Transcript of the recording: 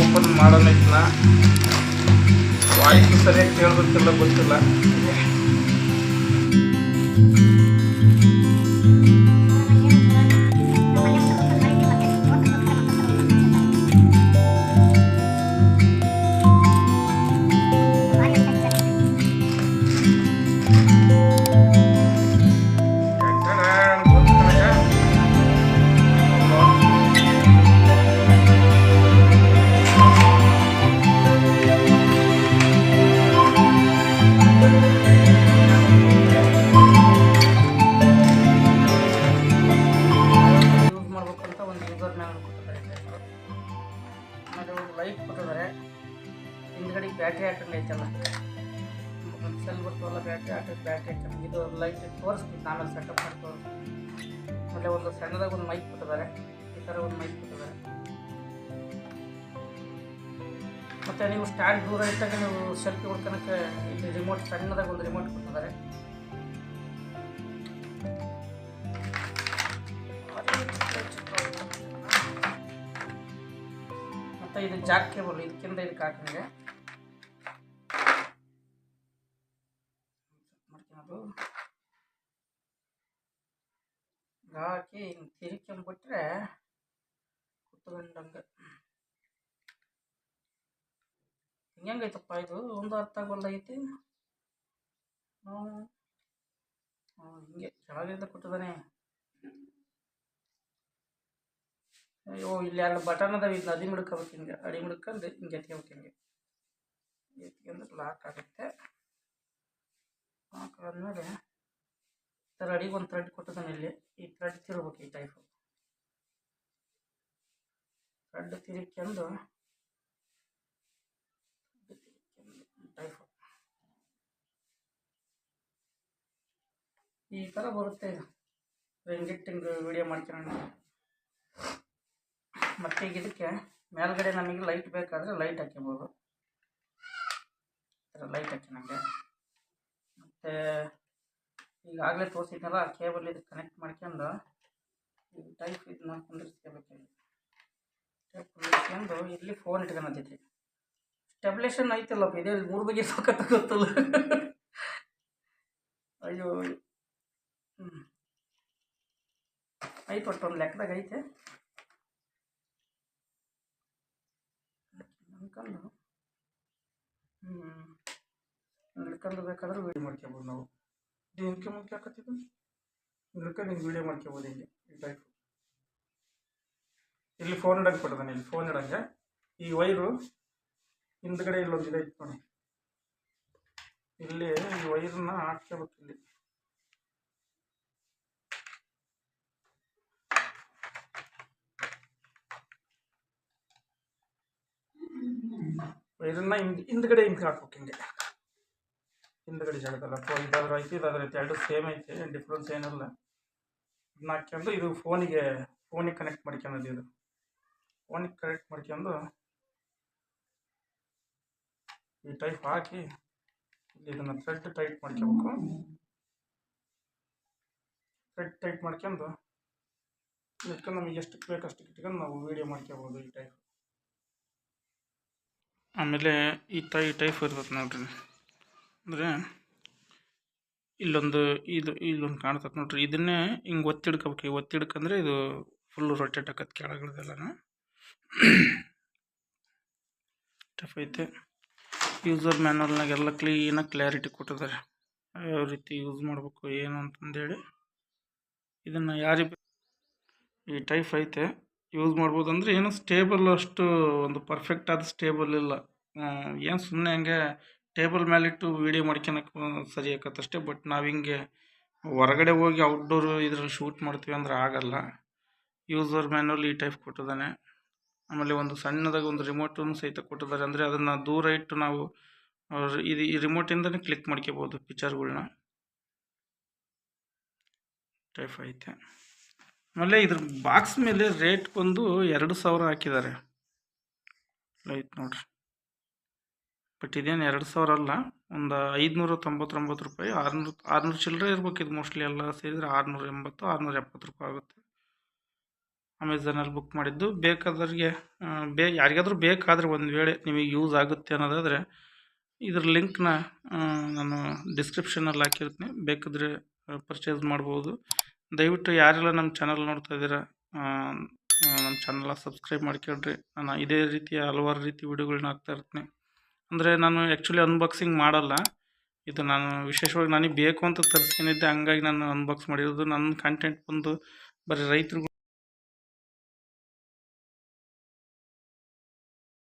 Open ಮಾಡೋಣ ಇದನ್ನ voice ಸರಿಯಾಗಿ ಕೇಳಬೇಕಿಲ್ಲ ಗೊತ್ತಿಲ್ಲ. ಬ್ಯಾಟ್ರಿ ಹಾಕಂಗೆ ಐತಲ್ಲ? ಸೆಲ್ ಬರ್ತವಲ್ಲ ಬ್ಯಾಟ್ರಿ ಆಟ, ಬ್ಯಾಟ್ರಿ ಐತೆ ಇದು ಲೈಟ್ ತೋರಿಸ್ತೀನಿ ಆಮೇಲೆ ಸೆಟಪ್ ಮಾಡಿ ತೋರಿಸ್ತೀನಿ. ಆಮೇಲೆ ಒಂದು ಸಣ್ಣದಾಗ ಒಂದು ಮೈಕ್ ಕೊಟ್ಟಿದ್ದಾರೆ. ಈ ಥರ ಒಂದು ಮೈಕ್ ಕೊಟ್ಟಿದ್ದಾರೆ. ಮತ್ತು ನೀವು ಸ್ಟ್ಯಾಂಡ್ ದೂರ ಇದ್ದಾಗ ನೀವು ಸೆಲ್ಫಿ ಹೊಡ್ಕೊಳಕ್ಕೆ ಇಲ್ಲಿ ರಿಮೋಟ್ ಸಣ್ಣದಾಗ ಒಂದು ರಿಮೋಟ್ ಕೊಟ್ಟಿದ್ದಾರೆ. ಮತ್ತು ಇದು ಜಾಕ್ ಕೇಬಲ್ ಇದಕ್ಕಿಂತ ಇದಕ್ಕೆ ಹಾಕಂಗೆ ಮಾಡ್ಕೊಳೋದು ಹಾಕಿ ಹಿಂಗೆ ತಿರುಕೊಂಬಿಟ್ರೆ ಕುತ್ಕೊಂಡಂಗೆ. ಹಿಂಗೈತಪ್ಪ ಇದು? ಒಂದು ಅರ್ಥ ಆಗೋಲ್ದಾಗೈತಿ ಹ್ಞೂ. ಹಿಂಗೆ ಕೆಳಗಿಂದ ಕೊಟ್ಟಿದ್ದಾನೆ ಅಯ್ಯೋ, ಇಲ್ಲಿ ಎರಡು ಬಟನ್ ಅದಾವೆ ಇದು ಅಡಿ ಮುಡ್ಕೋಬೇಕು ಹಿಂಗೆ. ಅಡಿ ಮುಡ್ಕೊಂಡು ಹಿಂಗೆ ಎತ್ಕೋಬೇಕು ಹಿಂಗೆ. ಎತ್ಕೊಂಡ್ರೆ ಲಾಕ್ ಆಗುತ್ತೆ. ಈ ಥರ ಅಡಿಗೆ ಒಂದು ಥ್ರೆಡ್ ಕೊಟ್ಟಿದ್ದಾನೆ ಇಲ್ಲಿ. ಈ ಥ್ರೆಡ್ ತಿರ್ಬೇಕು ಈ ಟೈಪು ಥ್ರೆಡ್ ತಿರುಕೊಂಡು ಈ ಥರ ಬರುತ್ತೆ ಇದು. ವಿಡಿಯೋ ಮಾಡ್ಕೊಳ್ಳೋಣ ಮತ್ತೆ ಈಗ ಇದಕ್ಕೆ ಮೇಲ್ಗಡೆ ನಮಗೆ ಲೈಟ್ ಬೇಕಾದರೆ ಲೈಟ್ ಹಾಕಿಬೋದು ಈ ಲೈಟ್ ಹಾಕಿ ನನಗೆ ಮತ್ತು ಈಗಾಗಲೇ ತೋರಿಸಿದ್ನಲ್ಲ ಕೇಬಲ್ ಇದು ಕನೆಕ್ಟ್ ಮಾಡ್ಕೊಂಡು ಟೈಪ್ ಇದು ಕುಂದಿರ್ಸ್ಕೋಬೇಕು ಇಲ್ಲಿ ಟೈಪ್ ಕುಂದಿರ್ಸ್ಕೊಂಡು ಇಲ್ಲಿ ಫೋನ್ ಇಟ್ಕೊಳತೈತಿ ಸ್ಟೆಬ್ಲೇಷನ್ ಐತಲ್ಲಪ್ಪ ಇದೇ ಮೂರು ಬಗ್ಗೆ ಸೊಕ್ಕತ್ತ ಗೊತ್ತಲ್ಲ. ಅಯ್ಯೋ ಹ್ಞೂ ಐತೆ ಒಟ್ಟು ಒಂದು ಲೆಕ್ಕದಾಗ ಐತೆ. ಅನ್ಕೊಂಡು ಹ್ಞೂ ಹಿಡ್ಕೊಂಡು ಬೇಕಾದ್ರೆ ವೀಡಿಯೋ ಮಾಡ್ಕೋಬೋದು ನಾವು. ಇದು ಮುಖ್ಯ ಮುಂದೆ ಹಾಕತ್ತಿದ್ದು ಹಿಡ್ಕೊಂಡು ಹಿಂಗೆ ವೀಡಿಯೋ ಮಾಡ್ಕೋಬೋದು ಹಿಂಗೆ ಈ ಇಲ್ಲಿ ಫೋನ್ ಇಡಂಗೆ ಕೊಟ್ಟಿದ್ದಾನೆ, ಇಲ್ಲಿ ಫೋನ್ ಇಡಂಗೆ. ಈ ವೈರು ಹಿಂದ್ಗಡೆ ಇಲ್ಲೊಂದು ಇದೆ ಇಟ್ಕೊಂಡು ಇಲ್ಲಿ ಈ ವೈರನ್ನ ಹಾಕ್ಕೋಬೇಕು ಇಲ್ಲಿ. ವೈರನ್ನ ಹಿಂದ್ ಹಿಂದ್ಗಡೆ ಹಿಂಗೆ ಹಾಕ್ಬೇಕು ಹಿಂಗೆ. ಹಿಂದ್ಗಡೆ ಜಾಗದಲ್ಲ ಸೊ ಇದಾದ್ರೂ ಐತಿ ಇದಾದ್ರೆ ಐತಿ ಎರಡು ಸೇಮ್ ಐತಿ ಡಿಫ್ರೆನ್ಸ್ ಏನಿಲ್ಲ. ಇದನ್ನ ಹಾಕ್ಕೊಂಡು ಇದು ಫೋನಿಗೆ ಫೋನಿಗೆ ಕನೆಕ್ಟ್ ಮಾಡ್ಕೊಳೋದು ಇದು. ಫೋನಿಗೆ ಕನೆಕ್ಟ್ ಮಾಡ್ಕೊಂಡು ಈ ಟೈಪ್ ಹಾಕಿ ಇದನ್ನು ಥ್ರೆಡ್ ಟೈಟ್ ಮಾಡ್ಕೋಬೇಕು ಥ್ರೆಡ್ ಟೈಟ್ ಮಾಡ್ಕೊಂಡು ಇಟ್ಕೊಂಡು ನಮಗೆ ಎಷ್ಟಕ್ಕೆ ಬೇಕು ಅಷ್ಟಕ್ಕೆ ಇಟ್ಕೊಂಡು ನಾವು ವೀಡಿಯೋ ಮಾಡ್ಕೋಬೋದು ಈ ಟೈಪ್ ಆಮೇಲೆ ಈ ಟೈ ಟೈಪ್ ಇರ್ಬೇಕು ನೋಡ್ರಿ. ಅಂದರೆ ಇಲ್ಲೊಂದು ಇದು ಇಲ್ಲೊಂದು ಕಾಣ್ತದೆ ನೋಡ್ರಿ. ಇದನ್ನೇ ಹಿಂಗೆ ಒತ್ತಿ ಹಿಡ್ಕೋಬೇಕು ಈ ಒತ್ತಿ ಹಿಡ್ಕಂದ್ರೆ ಇದು ಫುಲ್ಲು ರೊಟೇಟ್ ಆಕತ್ತೆ ಕೆಳಗಡೆದೆಲ್ಲನೂ ಟಫ್ ಐತೆ. ಯೂಸರ್ ಮ್ಯಾನುವಲ್ನಾಗ ಎಲ್ಲ ಕ್ಲೀನಾಗಿ ಕ್ಲಾರಿಟಿ ಕೊಟ್ಟಿದ್ದಾರೆ ಯಾವ ರೀತಿ ಯೂಸ್ ಮಾಡಬೇಕು, ಏನು ಅಂತಂದೇಳಿ ಇದನ್ನು ಯಾರಿಗೆ ಈ ಟೈಪ್ ಐತೆ. ಯೂಸ್ ಮಾಡ್ಬೋದು ಅಂದರೆ ಏನು ಸ್ಟೇಬಲ್ ಅಷ್ಟು ಒಂದು ಪರ್ಫೆಕ್ಟ್ ಆದ ಸ್ಟೇಬಲ್ ಇಲ್ಲ. ಏನು ಸುಮ್ಮನೆ ಹಂಗೆ ಟೇಬಲ್ ಮೇಲಿಟ್ಟು ವೀಡಿಯೋ ಮಾಡ್ಕೊಳಕ್ಕೆ ಸರಿ ಆಕತ್ತಷ್ಟೇ, ಬಟ್ ನಾವು ಹಿಂಗೆ ಹೊರಗಡೆ ಹೋಗಿ ಔಟ್ಡೋರ್ ಇದ್ರಲ್ಲಿ ಶೂಟ್ ಮಾಡ್ತೀವಿ ಅಂದ್ರೆ ಆಗಲ್ಲ. ಯೂಸರ್ ಮ್ಯಾನ್ಯಲ್ ಈ ಟೈಪ್ ಕೊಟ್ಟಿದ್ದಾನೆ. ಆಮೇಲೆ ಒಂದು ಸಣ್ಣದಾಗಿ ಒಂದು ರಿಮೋಟನ್ನು ಸಹಿತ ಕೊಟ್ಟಿದ್ದಾರೆ. ಅಂದರೆ ಅದನ್ನು ದೂರ ಇಟ್ಟು ನಾವು ಇದು ಈ ರಿಮೋಟಿಂದನೇ ಕ್ಲಿಕ್ ಮಾಡ್ಕೋಬೋದು ಪಿಕ್ಚರ್ಗಳನ್ನ ಟೈಪ್ ಐತೆ. ಆಮೇಲೆ ಇದ್ರ ಬಾಕ್ಸ್ ಮೇಲೆ ರೇಟ್ ಬಂದು ಎರಡು ಸಾವಿರ ಹಾಕಿದ್ದಾರೆ. ಐತೆ ನೋಡ್ರಿ. ಬಟ್ ಇದೇನು ಎರಡು ಸಾವಿರ ಅಲ್ಲ, ಒಂದು ಐದುನೂರ ತೊಂಬತ್ತೊಂಬತ್ತು ರೂಪಾಯಿ, ಆರುನೂರು ಆರುನೂರು ಚಿಲ್ಲರೆ ಇರ್ಬೇಕು ಇದು ಮೋಸ್ಟ್ಲಿ ಎಲ್ಲ ಸೇರಿದರೆ ಆರುನೂರ ಎಂಬತ್ತು, ಆರುನೂರ ಎಪ್ಪತ್ತು ರೂಪಾಯಿ ಆಗುತ್ತೆ. ಅಮೆಝಾನಲ್ಲಿ ಬುಕ್ ಮಾಡಿದ್ದು. ಬೇಕಾದವ್ರಿಗೆ ಬೇ, ಯಾರಿಗಾದರೂ ಬೇಕಾದರೆ ಒಂದು ವೇಳೆ ನಿಮಗೆ ಯೂಸ್ ಆಗುತ್ತೆ ಅನ್ನೋದಾದರೆ, ಇದ್ರ ಲಿಂಕ್ನ ನಾನು ಡಿಸ್ಕ್ರಿಪ್ಷನಲ್ಲಿ ಹಾಕಿರ್ತೀನಿ. ಬೇಕಾದರೆ ಪರ್ಚೇಸ್ ಮಾಡ್ಬೋದು. ದಯವಿಟ್ಟು ಯಾರೆಲ್ಲ ನಮ್ಮ ಚಾನಲ್ ನೋಡ್ತಾ ಇದ್ದೀರಾ ನಮ್ಮ ಚಾನಲ್ನ ಸಬ್ಸ್ಕ್ರೈಬ್ ಮಾಡ್ಕೊಳ್ರಿ ನಾನು ಇದೇ ರೀತಿಯ ಹಲವಾರು ರೀತಿ ವಿಡಿಯೋಗಳನ್ನ ಹಾಕ್ತಾ ಇರ್ತೀನಿ. ಅಂದರೆ ನಾನು ಆ್ಯಕ್ಚುಲಿ ಅನ್ಬಾಕ್ಸಿಂಗ್ ಮಾಡಲ್ಲ. ಇದು ನಾನು ವಿಶೇಷವಾಗಿ ನನಗೆ ಬೇಕು ಅಂತ ತರಿಸ್ಕೊಂಡಿದ್ದೆ, ಹಂಗಾಗಿ ನಾನು ಅನ್ಬಾಕ್ಸ್ ಮಾಡಿರೋದು. ನನ್ನ ಕಂಟೆಂಟ್ ಬಂದು ಬರೀ ರೈತರು